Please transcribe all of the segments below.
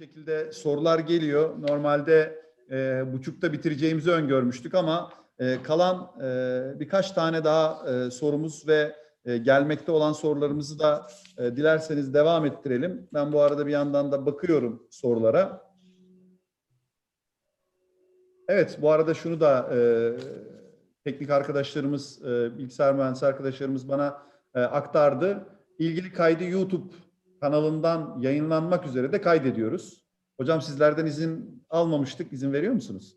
şekilde sorular geliyor. Normalde e, buçukta bitireceğimizi öngörmüştük ama e, kalan e, birkaç tane daha e, sorumuz ve e, gelmekte olan sorularımızı da e, dilerseniz devam ettirelim. Ben bu arada bir yandan da bakıyorum sorulara. Evet, bu arada şunu da e, teknik arkadaşlarımız, e, bilgisayar mühendisi arkadaşlarımız bana e, aktardı. İlgili kaydı YouTube kanalından yayınlanmak üzere de kaydediyoruz. Hocam sizlerden izin almamıştık. İzin veriyor musunuz?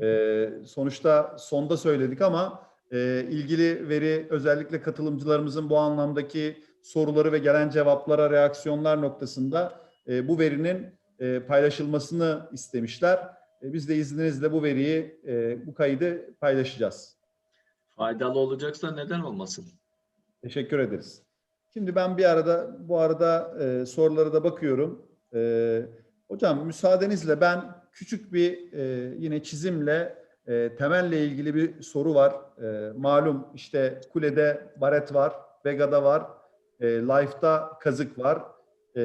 E, sonuçta sonda söyledik ama e, ilgili veri özellikle katılımcılarımızın bu anlamdaki soruları ve gelen cevaplara reaksiyonlar noktasında e, bu verinin e, paylaşılmasını istemişler. E, Biz de izninizle bu veriyi, e, bu kaydı paylaşacağız. Faydalı olacaksa neden olmasın? Teşekkür ederiz. Şimdi ben bir arada, bu arada e, sorulara da bakıyorum. E, hocam müsaadenizle ben küçük bir e, yine çizimle e, temelle ilgili bir soru var. E, malum işte kulede baret var, Vega'da var, e, Life'da kazık var e,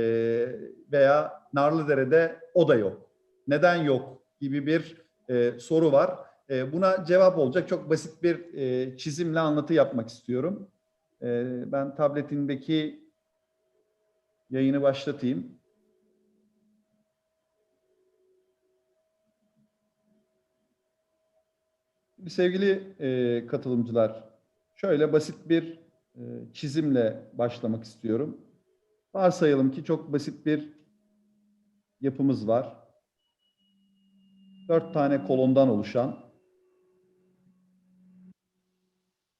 veya Narlıdere'de o da yok. Neden yok gibi bir e, soru var. E, buna cevap olacak çok basit bir e, çizimle anlatı yapmak istiyorum. E, ben tabletindeki yayını başlatayım. Sevgili e, katılımcılar, şöyle basit bir e, çizimle başlamak istiyorum. Varsayalım ki çok basit bir yapımız var. Dört tane kolondan oluşan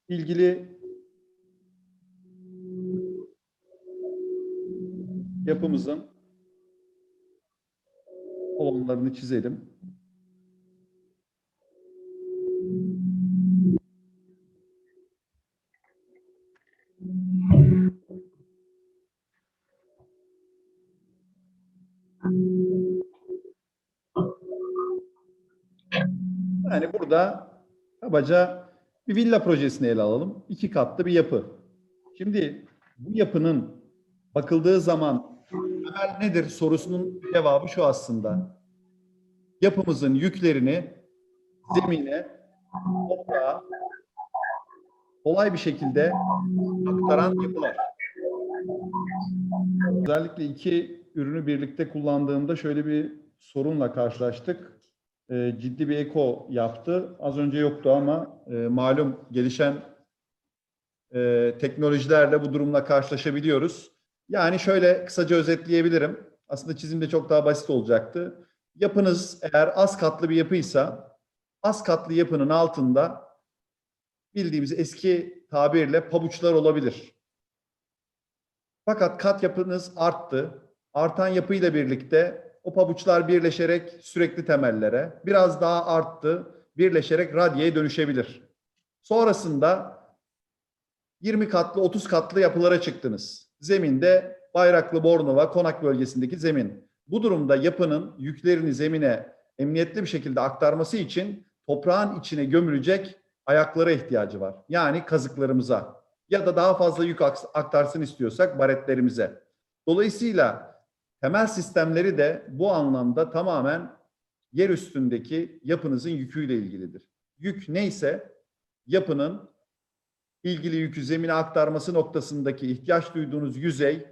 ilgili yapımızın kolonlarını çizelim. Yani burada kabaca bir villa projesini ele alalım. İki katlı bir yapı. Şimdi bu yapının bakıldığı zaman temel nedir sorusunun cevabı şu aslında. Yapımızın yüklerini zemine, toprağa kolay bir şekilde aktaran yapılar. Özellikle iki ürünü birlikte kullandığımda şöyle bir sorunla karşılaştık. Ee, ciddi bir eko yaptı. Az önce yoktu ama e, malum gelişen e, teknolojilerle bu durumla karşılaşabiliyoruz. Yani şöyle kısaca özetleyebilirim. Aslında çizimde çok daha basit olacaktı. Yapınız eğer az katlı bir yapıysa az katlı yapının altında bildiğimiz eski tabirle pabuçlar olabilir. Fakat kat yapınız arttı. Artan yapıyla birlikte o pabuçlar birleşerek sürekli temellere, biraz daha arttı, birleşerek radyeye dönüşebilir. Sonrasında 20 katlı, 30 katlı yapılara çıktınız. Zeminde Bayraklı, Bornova, Konak bölgesindeki zemin. Bu durumda yapının yüklerini zemine emniyetli bir şekilde aktarması için toprağın içine gömülecek ayaklara ihtiyacı var. Yani kazıklarımıza ya da daha fazla yük aktarsın istiyorsak baretlerimize. Dolayısıyla temel sistemleri de bu anlamda tamamen yer üstündeki yapınızın yüküyle ilgilidir. Yük neyse yapının ilgili yükü zemine aktarması noktasındaki ihtiyaç duyduğunuz yüzey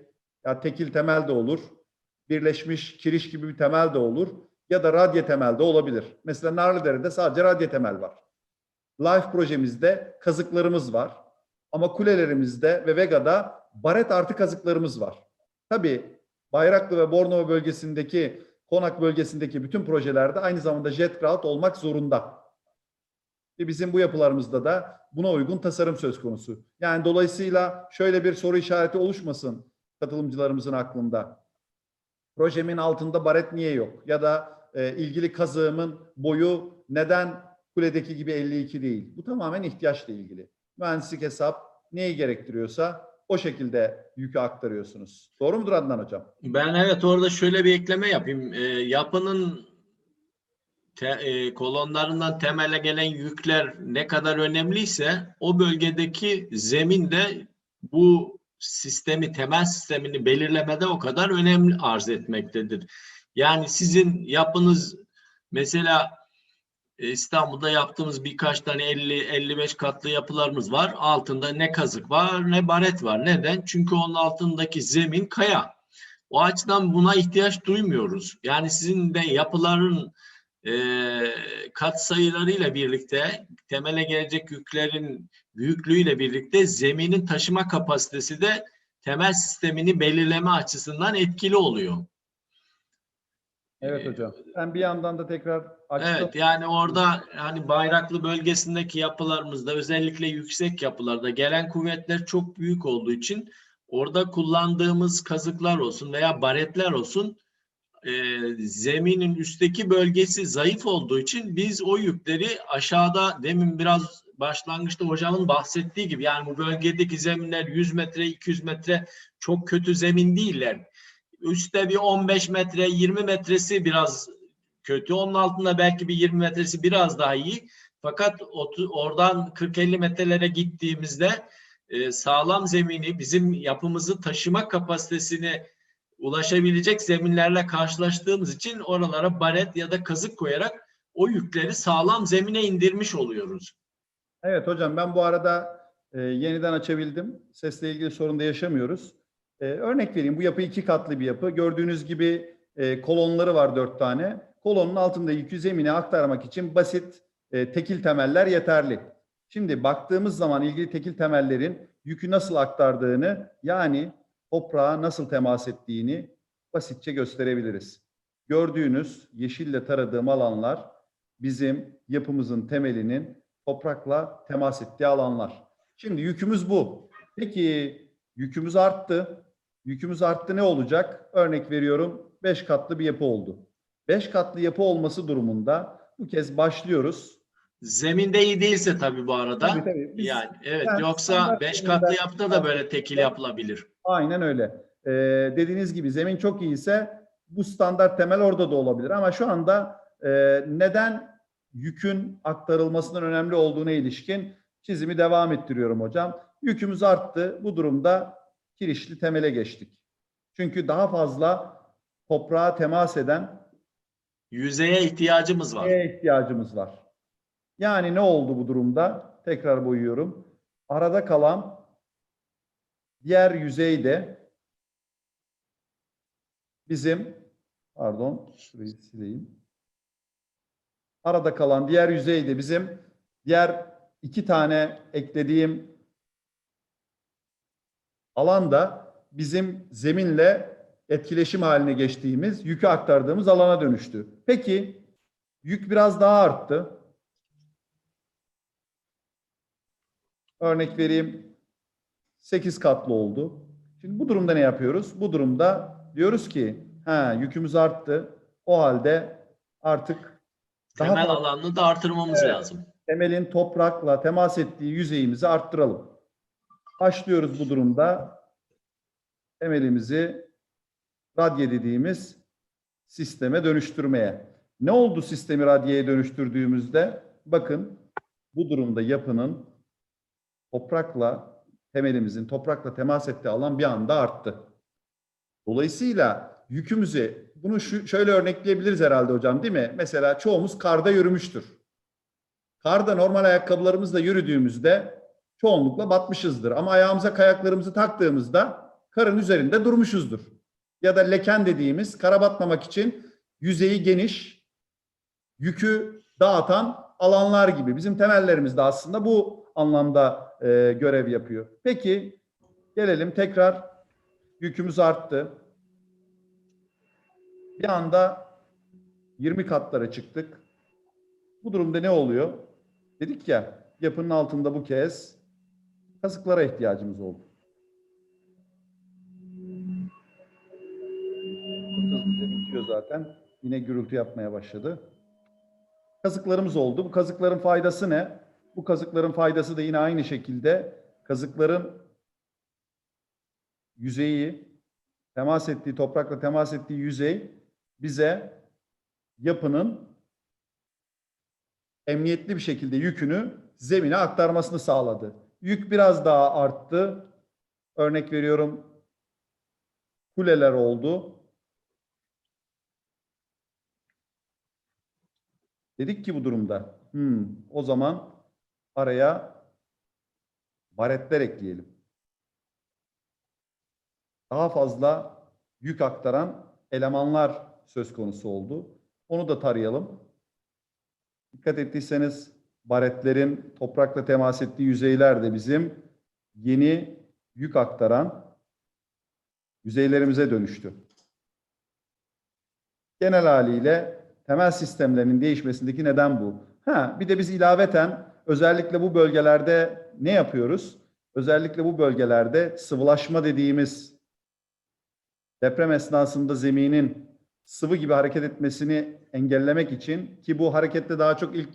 ya tekil temel de olur, birleşmiş kiriş gibi bir temel de olur ya da radye temel de olabilir. Mesela Narlıdere'de sadece radye temel var. Life projemizde kazıklarımız var. Ama kulelerimizde ve Vega'da baret artı kazıklarımız var. Tabii Bayraklı ve Bornova bölgesindeki, Konak bölgesindeki bütün projelerde aynı zamanda jet grout olmak zorunda. Ve bizim bu yapılarımızda da buna uygun tasarım söz konusu. Yani dolayısıyla şöyle bir soru işareti oluşmasın katılımcılarımızın aklında. Projemin altında baret niye yok? Ya da e, ilgili kazığımın boyu neden kuledeki gibi 52 değil? Bu tamamen ihtiyaçla ilgili. Mühendislik hesap neyi gerektiriyorsa o şekilde yükü aktarıyorsunuz. Doğru mudur Adnan Hocam? Ben evet orada şöyle bir ekleme yapayım. Ee, yapının te- e, kolonlarından temele gelen yükler ne kadar önemliyse o bölgedeki zemin de bu sistemi, temel sistemini belirlemede o kadar önemli arz etmektedir. Yani sizin yapınız mesela e, İstanbul'da yaptığımız birkaç tane 50-55 katlı yapılarımız var. Altında ne kazık var ne baret var. Neden? Çünkü onun altındaki zemin kaya. O açıdan buna ihtiyaç duymuyoruz. Yani sizin de yapıların e, kat sayılarıyla birlikte temele gelecek yüklerin büyüklüğüyle birlikte zeminin taşıma kapasitesi de temel sistemini belirleme açısından etkili oluyor. Evet Ee, hocam. Ben bir yandan da tekrar açtım. Evet yani orada hani Bayraklı bölgesindeki yapılarımızda özellikle yüksek yapılarda gelen kuvvetler çok büyük olduğu için orada kullandığımız kazıklar olsun veya baretler olsun e, zeminin üstteki bölgesi zayıf olduğu için biz o yükleri aşağıda demin biraz başlangıçta hocamın bahsettiği gibi yani bu bölgedeki zeminler 100 metre 200 metre çok kötü zemin değiller. Üstte bir 15 metre 20 metresi biraz kötü. Onun altında belki bir 20 metresi biraz daha iyi. Fakat oradan 40-50 metrelere gittiğimizde e, sağlam zemini, bizim yapımızı taşıma kapasitesini ulaşabilecek zeminlerle karşılaştığımız için oralara baret ya da kazık koyarak o yükleri sağlam zemine indirmiş oluyoruz. Evet hocam ben bu arada e, yeniden açabildim. Sesle ilgili sorun da yaşamıyoruz. E, örnek vereyim bu yapı iki katlı bir yapı. Gördüğünüz gibi e, kolonları var dört tane. Kolonun altında yükü zemine aktarmak için basit e, tekil temeller yeterli. Şimdi baktığımız zaman ilgili tekil temellerin yükü nasıl aktardığını yani toprağa nasıl temas ettiğini basitçe gösterebiliriz. Gördüğünüz yeşille taradığım alanlar bizim yapımızın temelinin toprakla temas ettiği alanlar. Şimdi yükümüz bu. Peki yükümüz arttı. Yükümüz arttı ne olacak? Örnek veriyorum 5 katlı bir yapı oldu. 5 katlı yapı olması durumunda bu kez başlıyoruz. Zeminde iyi değilse tabii bu arada. Tabii, tabii. Biz- Yani evet Yani yoksa standart 5 zeminden- katlı yapıda da böyle tekil yapılabilir. Aynen öyle. Ee, dediğiniz gibi zemin çok iyiyse bu standart temel orada da olabilir. Ama şu anda e, neden yükün aktarılmasının önemli olduğuna ilişkin çizimi devam ettiriyorum hocam. Yükümüz arttı. Bu durumda kirişli temele geçtik. Çünkü daha fazla toprağa temas eden Yüzeye ihtiyacımız var. neye ihtiyacımız var. Yani ne oldu bu durumda? Tekrar boyuyorum. Arada kalan diğer yüzeyde bizim pardon şurayı sileyim. Arada kalan diğer yüzeyde bizim diğer iki tane eklediğim alanda bizim zeminle etkileşim haline geçtiğimiz, yükü aktardığımız alana dönüştü. Peki yük biraz daha arttı. Örnek vereyim 8 katlı oldu. Şimdi bu durumda ne yapıyoruz? Bu durumda diyoruz ki ha yükümüz arttı. O halde artık daha Temel fazla- alanını da artırmamız Evet. lazım. temelin toprakla temas ettiği yüzeyimizi arttıralım. Başlıyoruz bu durumda. Temelimizi radye dediğimiz sisteme dönüştürmeye. Ne oldu sistemi radyeye dönüştürdüğümüzde? Bakın bu durumda yapının toprakla temelimizin toprakla temas ettiği alan bir anda arttı. Dolayısıyla yükümüzü bunu şu, şöyle örnekleyebiliriz herhalde hocam değil mi? Mesela çoğumuz karda yürümüştür. Karda normal ayakkabılarımızla yürüdüğümüzde çoğunlukla batmışızdır. Ama ayağımıza kayaklarımızı taktığımızda karın üzerinde durmuşuzdur. Ya da leken dediğimiz kara batmamak için yüzeyi geniş, yükü dağıtan alanlar gibi. Bizim temellerimiz de aslında bu anlamda e, görev yapıyor. Peki gelelim tekrar yükümüz arttı. Bir anda 20 katlara çıktık. Bu durumda ne oluyor? Dedik ya yapının altında bu kez kazıklara ihtiyacımız oldu. Çok bitiyor zaten. Yine gürültü yapmaya başladı. Kazıklarımız oldu. Bu kazıkların faydası ne? Bu kazıkların faydası da yine aynı şekilde kazıkların yüzeyi, temas ettiği, toprakla temas ettiği yüzey bize yapının emniyetli bir şekilde yükünü zemine aktarmasını sağladı. Yük biraz daha arttı. Örnek veriyorum kuleler oldu. Dedik ki bu durumda hmm, o zaman araya baretler ekleyelim. Daha fazla yük aktaran elemanlar söz konusu oldu. Onu da tarayalım. Dikkat ettiyseniz baretlerin toprakla temas ettiği yüzeyler de bizim yeni yük aktaran yüzeylerimize dönüştü. Genel haliyle temel sistemlerin değişmesindeki neden bu. Ha, bir de biz ilaveten özellikle bu bölgelerde ne yapıyoruz? Özellikle bu bölgelerde sıvılaşma dediğimiz deprem esnasında zeminin sıvı gibi hareket etmesini engellemek için ki bu harekette daha çok ilk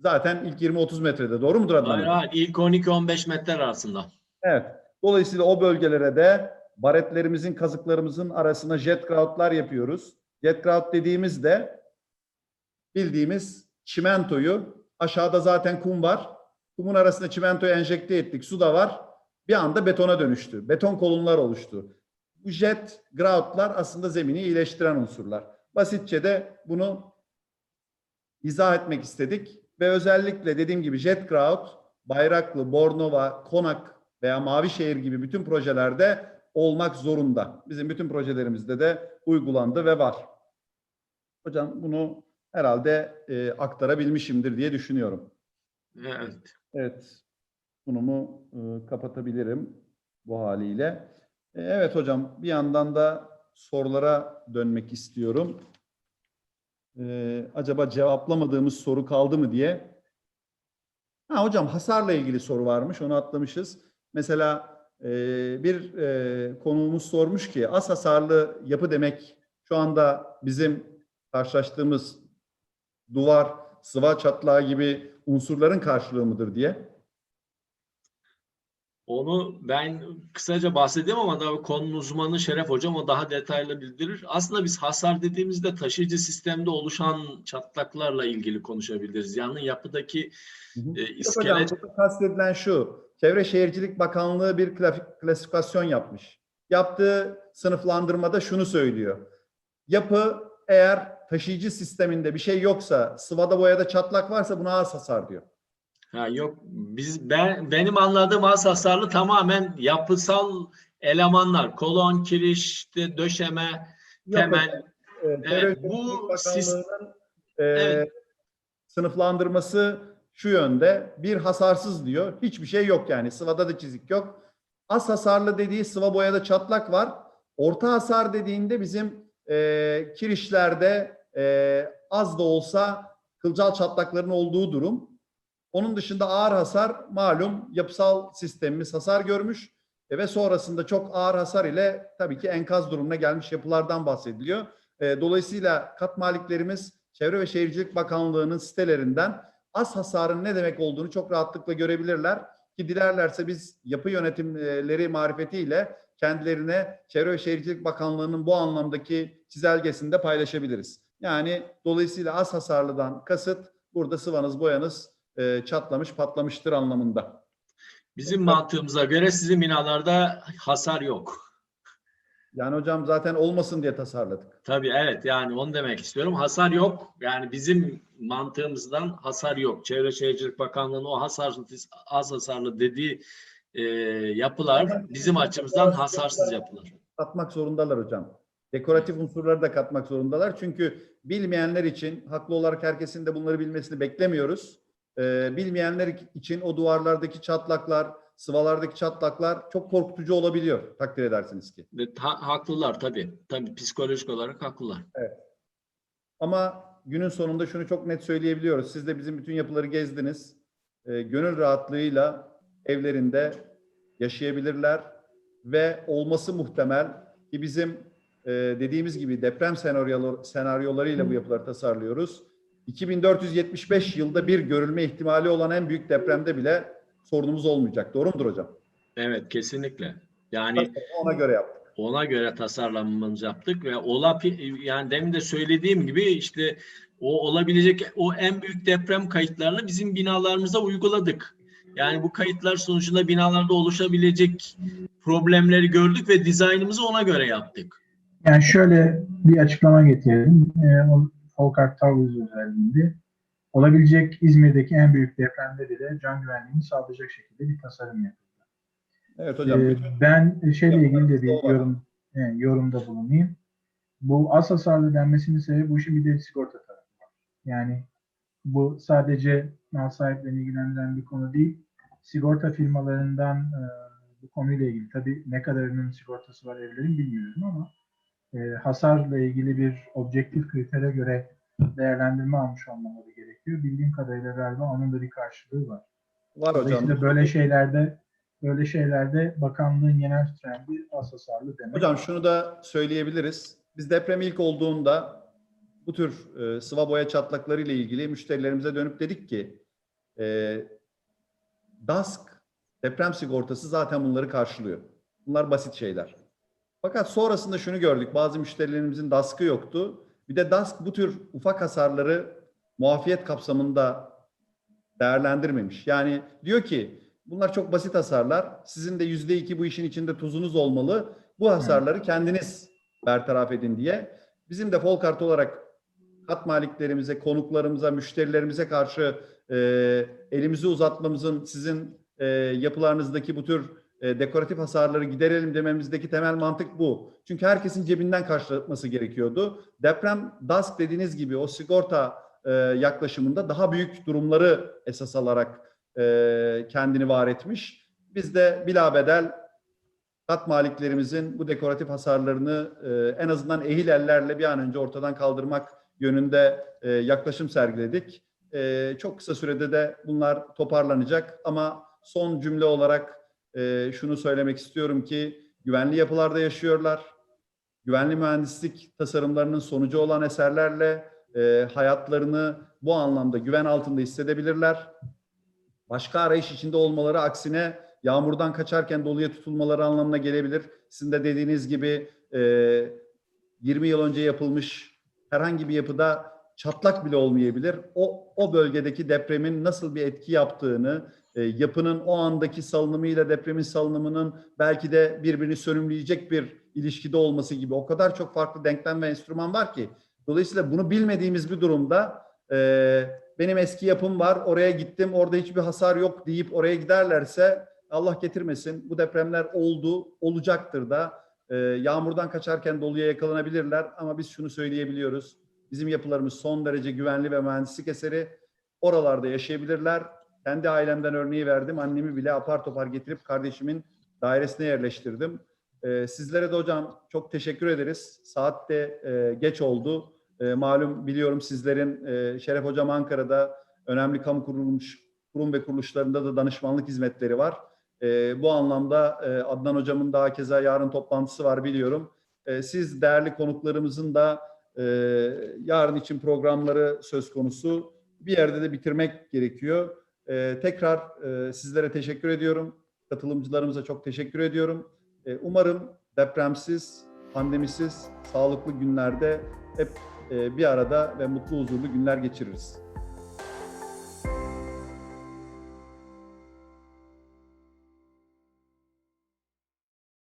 zaten ilk 20-30 metrede doğru mudur Adnan? Hayır, ilk 12-15 metre arasında. Evet. Dolayısıyla o bölgelere de baretlerimizin, kazıklarımızın arasına jet groutlar yapıyoruz. Jet grout dediğimizde bildiğimiz çimentoyu aşağıda zaten kum var. Kumun arasına çimentoyu enjekte ettik. Su da var. Bir anda betona dönüştü. Beton kolonlar oluştu. Bu jet groutlar aslında zemini iyileştiren unsurlar. Basitçe de bunu izah etmek istedik ve özellikle dediğim gibi jet grout, Bayraklı, Bornova, Konak veya Mavişehir gibi bütün projelerde olmak zorunda. Bizim bütün projelerimizde de uygulandı ve var. Hocam bunu herhalde e, aktarabilmişimdir diye düşünüyorum. Evet. Evet. Sunumu e, kapatabilirim bu haliyle. E, evet hocam bir yandan da sorulara dönmek istiyorum. E, acaba cevaplamadığımız soru kaldı mı diye. Ha hocam hasarla ilgili soru varmış onu atlamışız. Mesela e, bir e, konuğumuz sormuş ki az hasarlı yapı demek şu anda bizim karşılaştığımız duvar, sıva çatlağı gibi unsurların karşılığı mıdır diye. Onu ben kısaca bahsedeyim ama tabii konunun uzmanı Şeref Hocam o daha detaylı bildirir. Aslında biz hasar dediğimizde taşıyıcı sistemde oluşan çatlaklarla ilgili konuşabiliriz. Yani yapıdaki Hı hı. e, hocam, iskelet burada kastedilen şu. Çevre Şehircilik Bakanlığı bir klasif- klasifikasyon yapmış. Yaptığı sınıflandırmada şunu söylüyor. Yapı eğer taşıyıcı sisteminde bir şey yoksa, sıvada boyada çatlak varsa buna az hasar diyor. Ha yok biz ben benim anladığım az hasarlı tamamen yapısal elemanlar, kolon, kiriş, döşeme, Yok temel. e, Çevre Evet, Şehircilik bu sis- Bakanlığı'nın e, Evet. sınıflandırması şu yönde. Bir hasarsız diyor. Hiçbir şey yok yani. Sıvada da çizik yok. Az hasarlı dediği sıva boyada çatlak var. Orta hasar dediğinde bizim e, kirişlerde e, az da olsa kılcal çatlakların olduğu durum. Onun dışında ağır hasar malum yapısal sistemimiz hasar görmüş e, ve sonrasında çok ağır hasar ile tabii ki enkaz durumuna gelmiş yapılardan bahsediliyor. E, dolayısıyla kat maliklerimiz Çevre ve Şehircilik Bakanlığı'nın sitelerinden az hasarın ne demek olduğunu çok rahatlıkla görebilirler. Ki dilerlerse biz yapı yönetimleri marifetiyle kendilerine Çevre ve Şehircilik Bakanlığı'nın bu anlamdaki çizelgesini de paylaşabiliriz. Yani dolayısıyla az hasarlıdan kasıt burada sıvanız boyanız e, çatlamış patlamıştır anlamında. Bizim mantığımıza göre sizin binalarda hasar yok. Yani hocam zaten olmasın diye tasarladık. Tabii evet yani onu demek istiyorum. Hasar yok. Yani bizim mantığımızdan hasar yok. Çevre Şehircilik Bakanlığı'nın o hasarsız, az hasarlı dediği e, yapılar bizim açımızdan hasarsız yapılar. katmak zorundalar hocam. Dekoratif unsurları da katmak zorundalar. Çünkü bilmeyenler için haklı olarak herkesin de bunları bilmesini beklemiyoruz. Ee, bilmeyenler için o duvarlardaki çatlaklar, sıvalardaki çatlaklar çok korkutucu olabiliyor takdir edersiniz ki. Ha- haklılar tabii. Tabii psikolojik olarak haklılar. Ama günün sonunda şunu çok net söyleyebiliyoruz. Siz de bizim bütün yapıları gezdiniz. Ee, gönül rahatlığıyla evlerinde yaşayabilirler ve olması muhtemel ki bizim e, dediğimiz gibi deprem senaryoları, senaryolarıyla bu yapıları tasarlıyoruz. 2475 yılda bir görülme ihtimali olan en büyük depremde bile sorunumuz olmayacak. Doğru mudur hocam? Evet kesinlikle. Yani Ona göre yaptık. ona göre tasarlamamızı yaptık ve ola yani demin de söylediğim gibi işte o olabilecek o en büyük deprem kayıtlarını bizim binalarımıza uyguladık. Yani bu kayıtlar sonucunda binalarda oluşabilecek problemleri gördük ve dizaynımızı ona göre yaptık. Yani şöyle bir açıklama getirelim. E, o Folkart Towers özelliğinde olabilecek İzmir'deki en büyük depremde bile can güvenliğini sağlayacak şekilde bir tasarım yapıldı. Evet hocam. Ee, bütün- ben şeyle ilgili de bir yorum e, yorumda bulunayım. Bu az hasarlı denmesinin sebebi bu işin bir de sigorta tarafı var. Yani bu sadece mal sahiplerini ilgilendiren bir konu değil. Sigorta firmalarından e, bu konuyla ilgili tabii ne kadarının sigortası var evlerin bilmiyorum ama e, hasarla ilgili bir objektif kritere göre değerlendirme almış olmaları gerekiyor. Bildiğim kadarıyla galiba onun da bir karşılığı var. var hocam. Böyle şeylerde böyle şeylerde bakanlığın genel trendi az hasarlı demek. Hocam şunu da söyleyebiliriz. Biz deprem ilk olduğunda bu tür e, sıva boya çatlakları ile ilgili müşterilerimize dönüp dedik ki e, DASK deprem sigortası zaten bunları karşılıyor. Bunlar basit şeyler. Fakat sonrasında şunu gördük. Bazı müşterilerimizin DASK'ı yoktu. Bir de DASK bu tür ufak hasarları muafiyet kapsamında değerlendirmemiş. Yani diyor ki bunlar çok basit hasarlar. Sizin de yüzde iki bu işin içinde tuzunuz olmalı. Bu hasarları kendiniz bertaraf edin diye. Bizim de Folkart olarak kat maliklerimize, konuklarımıza, müşterilerimize karşı e, elimizi uzatmamızın sizin e, yapılarınızdaki bu tür e, dekoratif hasarları giderelim dememizdeki temel mantık bu. Çünkü herkesin cebinden karşılatması gerekiyordu. Deprem DASK dediğiniz gibi o sigorta e, yaklaşımında daha büyük durumları esas alarak e, kendini var etmiş. Biz de bilabedel kat maliklerimizin bu dekoratif hasarlarını en azından ehil ellerle bir an önce ortadan kaldırmak yönünde yaklaşım sergiledik. Çok kısa sürede de bunlar toparlanacak ama son cümle olarak e, şunu söylemek istiyorum ki güvenli yapılarda yaşıyorlar. Güvenli mühendislik tasarımlarının sonucu olan eserlerle e, hayatlarını bu anlamda güven altında hissedebilirler. Başka arayış içinde olmaları aksine yağmurdan kaçarken doluya tutulmaları anlamına gelebilir. Sizin de dediğiniz gibi e, 20 yıl önce yapılmış herhangi bir yapıda çatlak bile olmayabilir. O, o bölgedeki depremin nasıl bir etki yaptığını, e, yapının o andaki salınımıyla depremin salınımının belki de birbirini sönümleyecek bir ilişkide olması gibi o kadar çok farklı denklem ve enstrüman var ki. Dolayısıyla bunu bilmediğimiz bir durumda e, benim eski yapım var, oraya gittim, orada hiçbir hasar yok deyip oraya giderlerse Allah getirmesin. Bu depremler oldu, olacaktır da. E, yağmurdan kaçarken doluya yakalanabilirler ama biz şunu söyleyebiliyoruz. Bizim yapılarımız son derece güvenli ve mühendislik eseri. Oralarda yaşayabilirler. Kendi ailemden örneği verdim. Annemi bile apar topar getirip kardeşimin dairesine yerleştirdim. E, sizlere de hocam çok teşekkür ederiz. Saat de e, geç oldu. E, malum biliyorum sizlerin e, Şeref Hocam Ankara'da önemli kamu kurulmuş kurum ve kuruluşlarında da danışmanlık hizmetleri var. E, bu anlamda e, Adnan Hocam'ın daha keza yarın toplantısı var biliyorum. Siz değerli konuklarımızın da yarın için programları söz konusu. Bir yerde de bitirmek gerekiyor. E, tekrar e, sizlere teşekkür ediyorum. Katılımcılarımıza çok teşekkür ediyorum. E, umarım depremsiz, pandemisiz, sağlıklı günlerde hep e, bir arada ve mutlu huzurlu günler geçiririz.